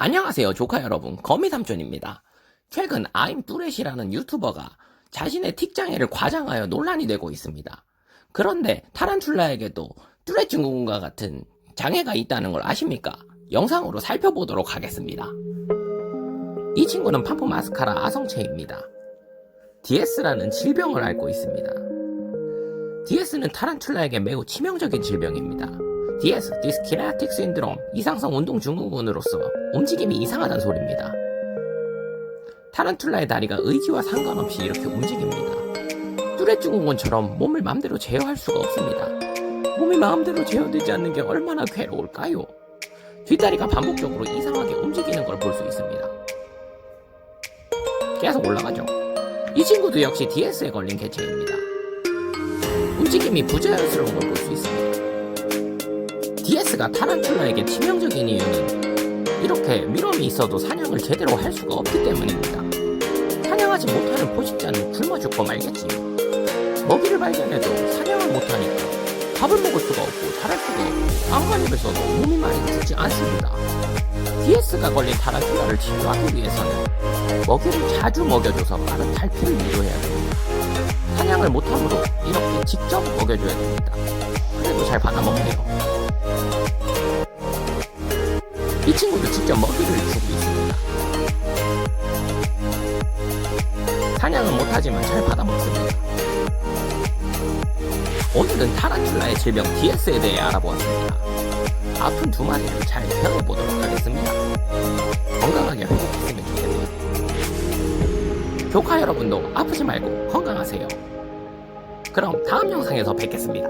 안녕하세요 조카 여러분 거미삼촌입니다. 최근 아임 뚜렛이라는 유튜버가 자신의 틱장애를 과장하여 논란이 되고 있습니다. 그런데 타란툴라에게도 뚜렛 증후군과 같은 장애가 있다는 걸 아십니까? 영상으로 살펴보도록 하겠습니다. 이 친구는 팜프 마스카라 아성체입니다. DS라는 질병을 앓고 있습니다. DS는 타란툴라에게 매우 치명적인 질병입니다. DS, 디스키네틱 신드롬, 이상성 운동 증후군으로서 움직임이 이상하다는 소리입니다. 타란툴라의 다리가 의지와 상관없이 이렇게 움직입니다. 뚜렛 증후군처럼 몸을 마음대로 제어할 수가 없습니다. 몸이 마음대로 제어되지 않는 게 얼마나 괴로울까요? 뒷다리가 반복적으로 이상하게 움직이는 걸 볼 수 있습니다. 계속 올라가죠. 이 친구도 역시 DS에 걸린 개체입니다. 움직임이 부자연스러운 걸 볼 수 있습니다. DS가 타란툴라에게 치명적인 이유는 이렇게 미럼이 있어도 사냥을 제대로 할 수가 없기 때문입니다. 사냥하지 못하는 포식자는 굶어 죽고 말겠지요. 먹이를 발견해도 사냥을 못하니까 밥을 먹을 수가 없고 자랄 수가 없고 안간힘을 써도 몸이 많이 크지 않습니다. DS가 걸린 타란툴라를 치료하기 위해서는 먹이를 자주 먹여줘서 빠른 탈피를 유도해야 됩니다. 사냥을 못하므로 이렇게 직접 먹여줘야 됩니다. 그래도 잘 받아먹네요. 친구도 직접 먹이를 주고 있습니다. 사냥은 못하지만 잘 받아먹습니다. 오늘은 타란툴라의 질병 DS에 대해 알아보았습니다. 아픈 두 마리를 잘 배워보도록 하겠습니다. 건강하게 회복했으면 좋겠네요. 조카 여러분도 아프지 말고 건강하세요. 그럼 다음 영상에서 뵙겠습니다.